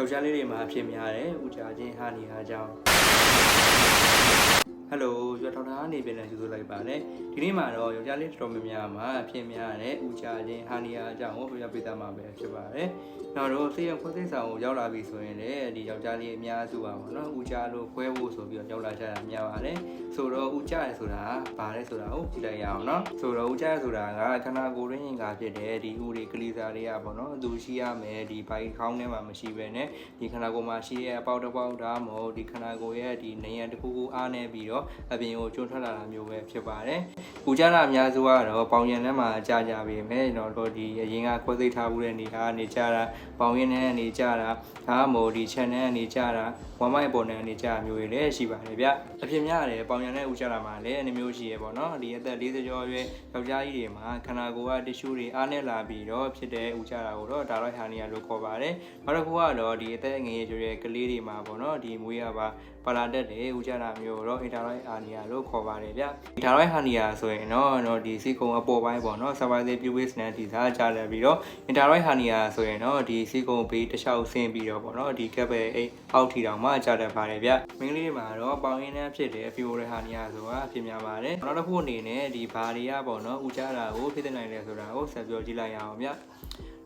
ယောက်ျားလေးတွေမှာအဖြစ်များတယ်ဥကြချင်းဟာနေအားကြောင့်ဟယ်လို ရွှေထောင်ထားနေပြန်လဲကြိုဆိုလိုက်ပါတယ်ဒီနေ့မှာတော့ယောက်ျားလေးတော်တော်များများမှာအဖြစ်များတယ်ဥကြချင်းဟာနေအားကြောင့်ကိုပြပြပေးသားမှာပဲဖြစ်ပါတယ်နောက်တော့ဆေးရုံခွင့်စိတ်ဆောင်ကိုရောက်လာပြီဆိုရင်လည်းဒီယောက်ျားလေးအများစုပါပေါ့နော်ဥကြလို့ခွဲဖို့ဆိုပြီးတော့ရောက်လာကြတာများပါတယ်ဆိုတော့ဥကြရဆိုတာဘာလဲဆိုတာကိုကြည့်လိုက်ရအောင်နော်ဆိုတော့ဥကြရဆိုတာကခန္ဓာကိုယ်ရင်းရင်ကဖြစ်တယ်ဒီဥတွေကလေးစားတွေကပေါ့နော်သူရှိရမယ်ဒီဘိုင်ခေါင်းထဲမှာမရှိဘဲနဲ့ဒီခန္ဓာကိုယ်မှာရှိရဲ့အပေါက်တစ်ပေါက်ဒါမှမဟုတ်ဒီခန္ဓာကိုယ်ရဲ့ဒီနေရတစ်ခုခုအားနေပြီးတော့အပြင်ကိုကျွန်းထွက်လာတာမျိုးပဲဖြစ်ပါတယ်ဥကြရအများစုကတော့ပေါင်ရံထဲမှာကြာကြပြီမယ်ကျွန်တော်တို့ဒီအရင်ကခွဲသိပ်ထားမှုတဲ့နေရာနေကြတာပေါင်ရင်းထဲကနေကြတာဒါမှမဟုတ်ဒီ channel ကနေကြတာဝမ်မိုက်ပေါ်နဲ့နေကြတာမျိုးတွေလည်းရှိပါတယ်ဗျအဖြစ်များတယ်ပေါင်ရံနဲ့ဥကြရမှာလည်းအနေမျိုးရှိရပေါ့နော်ဒီအသက်40ကျော်ရွယ်ယောက်ျားကြီးတွေမှာခန္ဓာကိုယ်ကတ िश ူတွေအားနေလာပြီးတော့ဖြစ်တဲ့ဥကြတာကိုတော့ဒါတော့ဟာနီယာလို့ခေါ်ပါတယ်နောက်တစ်ခုကတော့ဒီအသက်ငယ်ရွယ်ကလေးတွေမှာပေါ့နော်ဒီမွေးရပါပါလာတက်တယ်ဥကြတာမျိုးတော့အင်တာရိုက်အာနီယာလို့ခေါ်ပါတယ်ဗျအင်တာရိုက်ဟာနီယာဆိုရင်တော့တော့ဒီစီကုံအပေါ်ပိုင်းပေါ့နော် survival pubis နဲ့ဒီစားကြတယ်ပြီးတော့အင်တာရိုက်ဟာနီယာဆိုရင်တော့ဒီစီကုံဘေးတစ်လျှောက်ဆင်းပြီးတော့ပေါ့နော်ဒီကပ်ပဲအိတ်အောက်ထီတောင်မှကြတတ်ပါတယ်ဗျမင်းကလေးတွေမှာတော့ပေါင်ရင်းနှမ်းဖြစ်တဲ့ fever ဟာနီယာဆိုတာအဖြစ်များပါတယ်နောက်တစ်ခုအနေနဲ့ဒီဘာတွေကပေါ့နော်ဥကြတာကိုဖြစ်တဲ့နိုင်လဲဆိုတာကိုဆက်ပြောကြည့်လိုက်ရအောင်ဗျ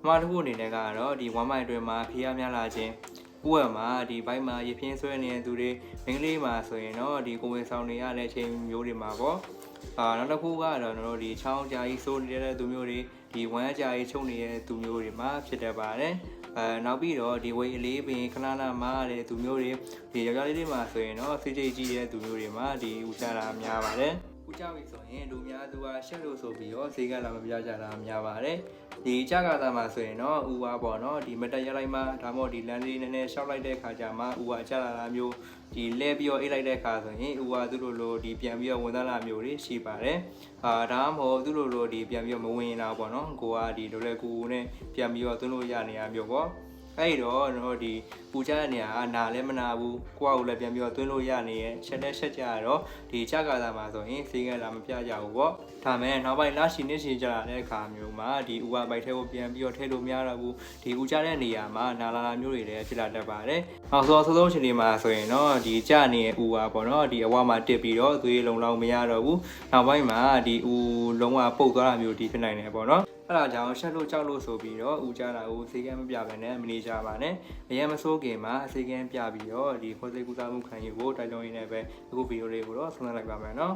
မတစ်ခုအနေနဲ့ကတော့ဒီ1မိုင်အတွင်းမှာဖီးရများလာခြင်း ဥပမာဒီဘိုက်မှာရပြင်းဆွဲနေတဲ့သူတွေမင်းကလေးမှာဆိုရင်တော့ဒီကိုဝင်ဆောင်နေရတဲ့အချိန်မျိုးတွေမှာပေါ့အာနောက်တစ်ခုကတော့ကျွန်တော်တို့ဒီချောင်းကြာကြီးစိုးနေတဲ့သူမျိုးတွေဒီဝမ်းကြာကြီးချုပ်နေတဲ့သူမျိုးတွေမှာဖြစ်တတ်ပါတယ်အဲနောက်ပြီးတော့ဒီဝေးအလေးပင်ခဏခဏမားတဲ့သူမျိုးတွေဒီယောက်ျားလေးတွေမှာဆိုရင်တော့စိတ်ကြိတ်ကြီးတဲ့သူမျိုးတွေမှာဒီဥကြတာများပါတယ် ဥကြပြီဆိုရင်လူများသူကရှက်လို့ဆိုပြီးတော့ဈေးကလာမပြကြတာများပါတယ်ဒီကြကတာမှာဆိုရင်တော့ဥပါပေါ့နော်ဒီမတက်ရလိုက်မှဒါမှမဟုတ်ဒီလမ်းလေးနည်းနည်းရှောက်လိုက်တဲ့ခါကျမှဥပါကြလာတာမျိုးဒီလဲပြီးတော့အိတ်လိုက်တဲ့ခါဆိုရင်ဥပါသူတို့လိုဒီပြန်ပြီးတော့ဝင်သားလာမျိုးတွေရှိပါတယ်အာဒါမှမဟုတ်သူတို့လိုဒီပြန်ပြီးတော့မဝင်ရင်တော့ပေါ့နော်ကိုကဒီလိုလဲကူနဲ့ပြန်ပြီးတော့သွင်းလို့ရနေရမျိုးပေါ့ အဲ့တော့ကျွန်တော်ဒီပူချတဲ့နေရာကနာလည်းမနာဘူးကိုယ့်အကိုလည်းပြန်ပြီးတော့သွင်းလို့ရနေရဲ့ချက်တဲ့ချက်ကြရတော့ဒီချကာသာမှာဆိုရင်စေးကလာမပြကြဘူးပေါ့ဒါမဲ့နောက်ပိုင်းလာရှိနေရှိကြတဲ့အခါမျိုးမှာဒီဥပါပိုက်ထဲကိုပြန်ပြီးတော့ထည့်လို့မရတော့ဘူးဒီဥချတဲ့နေရာမှာနာလာလာမျိုးတွေလည်းဖြစ်လာတတ်ပါတယ်နောက်ဆုံးဆုံးဆုံးချိန်ဒီမှာဆိုရင်တော့ဒီကြနေတဲ့ဥပါပေါ့နော်ဒီအဝမှာတစ်ပြီးတော့သွေးလုံလောက်မရတော့ဘူးနောက်ပိုင်းမှာဒီဥလုံးဝပုတ်သွားတာမျိုးဒီဖြစ်နိုင်တယ်ပေါ့နော် အဲ့ဒါကြောင့်ရှက်လို့ကြောက်လို့ဆိုပြီးတော့ဦးကြတာကိုစေကမ်းမပြဘဲနဲ့မနေကြပါနဲ့အရင်မစိုးခင်မှာစေကမ်းပြပြီးတော့ဒီခွဲစိတ်ကူစားမှုခံယူဖို့တိုက်တွန်းရင်းနဲ့ပဲအခုဗီဒီယိုလေးကိုတော့ဆုံးသတ်လိုက်ပါမယ်နော်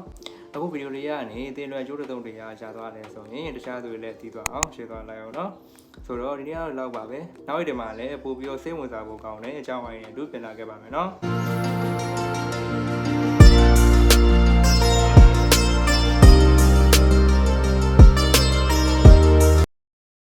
အခုဗီဒီယိုလေးရကနေတင်းရွယ်ကျိုးတုံတရားရှာသွားတယ်ဆိုရင်တခြားသူတွေလည်းသိသွားအောင်ရှင်းသွားလိုက်အောင်နော်ဆိုတော့ဒီနေ့ကတော့လောက်ပါပဲနောက်ရက်ဒီမှာလည်းပို့ပြီးတော့စိတ်ဝင်စားဖို့ကောင်းတဲ့အကြောင်းအရာတွေအတူပြန်လာခဲ့ပါမယ်နော်